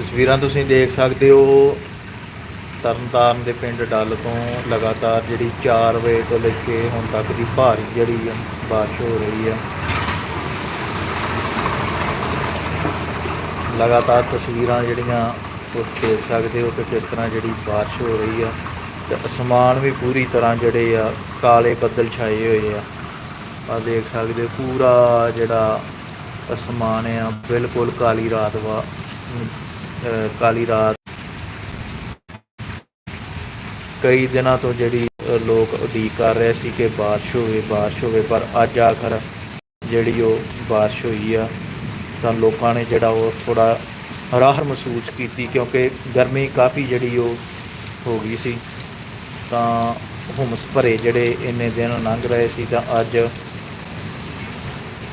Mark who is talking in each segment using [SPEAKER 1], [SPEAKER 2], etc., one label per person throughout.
[SPEAKER 1] ਤਸਵੀਰਾਂ ਤੁਸੀਂ ਦੇਖ ਸਕਦੇ ਹੋ। ਤਰਨਤਾਰਨ ਦੇ ਪਿੰਡ ਡੱਲ ਤੋਂ ਲਗਾਤਾਰ ਜਿਹੜੀ 4 ਵਜੇ ਤੋਂ ਲੈ ਕੇ ਹੁਣ ਤੱਕ ਦੀ ਭਾਰੀ ਜਿਹੜੀ ਆ ਬਾਰਿਸ਼ ਹੋ ਰਹੀ ਆ। ਲਗਾਤਾਰ ਤਸਵੀਰਾਂ ਜਿਹੜੀਆਂ ਉਹ ਦੇਖ ਸਕਦੇ ਹੋ ਕਿ ਕਿਸ ਤਰ੍ਹਾਂ ਜਿਹੜੀ ਬਾਰਿਸ਼ ਹੋ ਰਹੀ ਆ ਤੇ ਅਸਮਾਨ ਵੀ ਪੂਰੀ ਤਰ੍ਹਾਂ ਜਿਹੜੇ ਆ ਕਾਲੇ ਬੱਦਲ ਛਾਏ ਹੋਏ ਆ। ਆ ਦੇਖ ਸਕਦੇ ਹੋ ਪੂਰਾ ਜਿਹੜਾ ਅਸਮਾਨ ਆ, ਬਿਲਕੁਲ ਕਾਲੀ ਰਾਤ ਵਾ। ਕਾਲੀ ਰਾਤ। ਕਈ ਦਿਨਾਂ ਤੋਂ ਜਿਹੜੀ ਲੋਕ ਉਡੀਕ ਕਰ ਰਹੇ ਸੀ ਕਿ ਬਾਰਿਸ਼ ਹੋਵੇ ਬਾਰਿਸ਼ ਹੋਵੇ, ਪਰ ਅੱਜ ਆਖਰ ਜਿਹੜੀ ਉਹ ਬਾਰਿਸ਼ ਹੋਈ ਆ, ਤਾਂ ਲੋਕਾਂ ਨੇ ਜਿਹੜਾ ਉਹ ਥੋੜਾ ਰਾਹਤ ਮਹਿਸੂਸ ਕੀਤੀ ਕਿਉਂਕਿ ਗਰਮੀ ਕਾਫੀ ਜਿਹੜੀ ਉਹ ਹੋ ਗਈ ਸੀ। ਤਾਂ ਹੁਮਸ ਭਰੇ ਜਿਹੜੇ ਇੰਨੇ ਦਿਨ ਲੰਘ ਰਹੇ ਸੀ, ਤਾਂ ਅੱਜ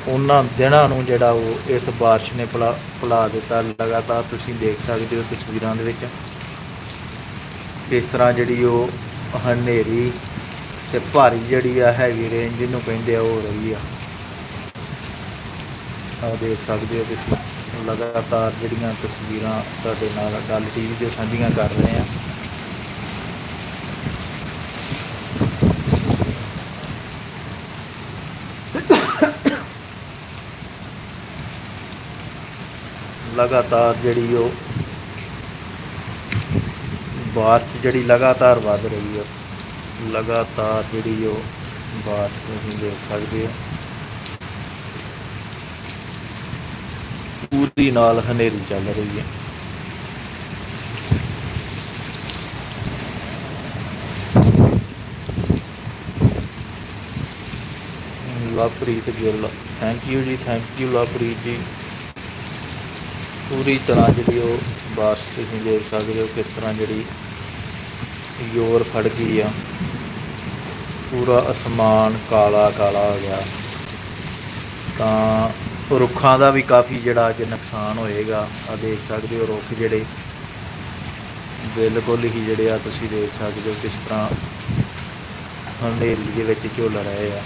[SPEAKER 1] ਉਹਨਾਂ ਦਿਨਾਂ ਨੂੰ ਜਿਹੜਾ ਉਹ ਇਸ ਬਾਰਿਸ਼ ਨੇ ਭੁਲਾ ਭੁਲਾ ਦਿੱਤਾ। ਲਗਾਤਾਰ ਤੁਸੀਂ ਦੇਖ ਸਕਦੇ ਹੋ ਤਸਵੀਰਾਂ ਦੇ ਵਿੱਚ। ਇਸ ਤਰ੍ਹਾਂ ਜਿਹੜੀ ਉਹ ਹਨੇਰੀ ਤੇ ਭਾਰੀ ਜਿਹੜੀ ਆ ਹੈਵੀ ਰੇਂਜ ਜਿਹਨੂੰ ਕਹਿੰਦੇ ਆ, ਉਹ ਹੋ ਰਹੀ ਆ। ਆ ਦੇਖ ਸਕਦੇ ਹੋ ਤੁਸੀਂ। ਲਗਾਤਾਰ ਜਿਹੜੀਆਂ ਤਸਵੀਰਾਂ ਤੁਹਾਡੇ ਨਾਲ ਗੱਲ ਟੀਵੀ ਤੇ ਸਾਂਝੀਆਂ ਕਰ ਰਹੇ ਆ। ਲਗਾਤਾਰ ਜਿਹੜੀ ਉਹ ਬਾਰਿਸ਼ ਜਿਹੜੀ ਲਗਾਤਾਰ ਵੱਧ ਰਹੀ ਹੈ ਲਗਾਤਾਰ ਜਿਹੜੀ ਉਹ ਬਾਰਿਸ਼ ਤੁਸੀਂ ਦੇਖ ਸਕਦੇ ਹੋ ਪੂਰੀ ਨਾਲ ਹਨੇਰੀ ਚੱਲ ਰਹੀ ਹੈ Lovepreet Gill thank you ji thank you Lovepreet ji. ਪੂਰੀ ਤਰ੍ਹਾਂ ਜਿਹੜੀ ਉਹ ਬਾਰਿਸ਼ ਤੁਸੀਂ ਦੇਖ ਸਕਦੇ ਹੋ ਕਿਸ ਤਰ੍ਹਾਂ ਜਿਹੜੀ ਜ਼ੋਰ ਫੜ ਗਈ ਆ। ਪੂਰਾ ਅਸਮਾਨ ਕਾਲਾ ਕਾਲਾ ਹੋ ਗਿਆ। ਤਾਂ ਰੁੱਖਾਂ ਦਾ ਵੀ ਕਾਫੀ ਜਿਹੜਾ ਅੱਜ ਨੁਕਸਾਨ ਹੋਏਗਾ। ਆ ਦੇਖ ਸਕਦੇ ਹੋ ਰੁੱਖ ਜਿਹੜੇ ਬਿਲਕੁਲ ਹੀ ਜਿਹੜੇ ਆ ਤੁਸੀਂ ਦੇਖ ਸਕਦੇ ਹੋ ਕਿਸ ਤਰ੍ਹਾਂ ਹਨੇਰੀ ਦੇ ਵਿੱਚ ਝੁੱਲ ਰਹੇ ਆ।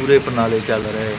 [SPEAKER 1] ਪੂਰੇ ਪਨਾਲੇ ਚੱਲ ਰਹੇ।